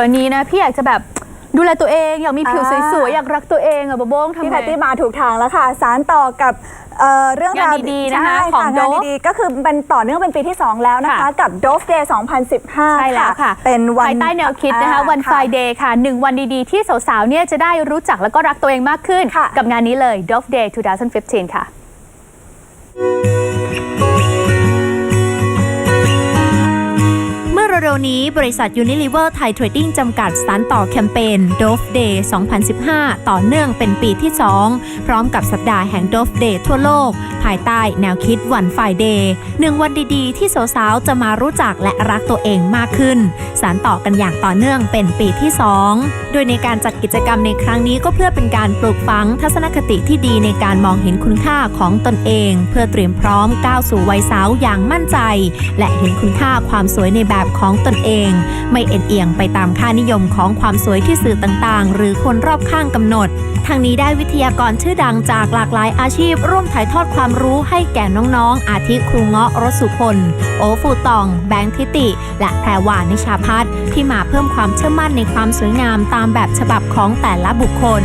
วยๆนี้นะ พี่อยากจะแบบดูแลตัวเองอยากมีผิวอ่า สวยๆอยากรักตัวเองอะโบโบ้งทำพี่ไง แพตตี้มาถูกทางแล้วค่ะ สารต่อกับเอ่อเรื่องราวงานดีๆนะคะใช่ของงาน Dove ดีๆ ก็คือเป็นต่อเนื่องเป็นปีที่ 2 แล้วนะคะ ค่ะกับ Dove Day 2015 ใช่แล้วค่ะเป็นวันภายใต้แนวคิดนะคะ อ่าวันค่ะ Friday ค่ะหนึ่งวันดีๆ ที่สาวๆเนี่ยจะได้รู้จักแล้วก็รักตัวเองมากขึ้น ค่ะ กับงานนี้เลย Dove Day 2015 ค่ะ เร็วๆนี้บริษัท Unilever Thai Trading จำกัดสานต่อแคมเปญ Dove Day 2015 ต่อเนื่องเป็นปีที่ 2 พร้อมกับสัปดาห์แห่ง Dove Day ทั่วโลก ภายใต้แนวคิดวัน Friday หนึ่งวันดีๆ ที่สาวๆจะมารู้จักและรักตัวเองมากขึ้น สานต่อกันอย่างต่อเนื่องเป็นปีที่ 2 โดยในการจัดกิจกรรมในครั้งนี้ก็เพื่อเป็นการปลูกฝังทัศนคติที่ดีในการมองเห็นคุณค่าของตนเอง เพื่อเตรียมพร้อมก้าวสู่วัยสาวอย่างมั่นใจ และเห็นคุณค่าความสวยในแบบของของตนเอง ไม่เอ็นเอียงไปตามค่านิยมของความสวยที่สื่อต่างๆ หรือคนรอบข้างกำหนด ทางนี้ได้วิทยากรชื่อดังจากหลากหลายอาชีพ ร่วมถ่ายทอดความรู้ให้แก่น้องๆ อาทิครูเงาะรสุพล โอฟูตอง แบงค์ทิติ และแพรวานิชาพัฒน์ที่มาเพิ่มความเชื่อมั่นในความสวยงามตามแบบฉบับของแต่ละบุคคล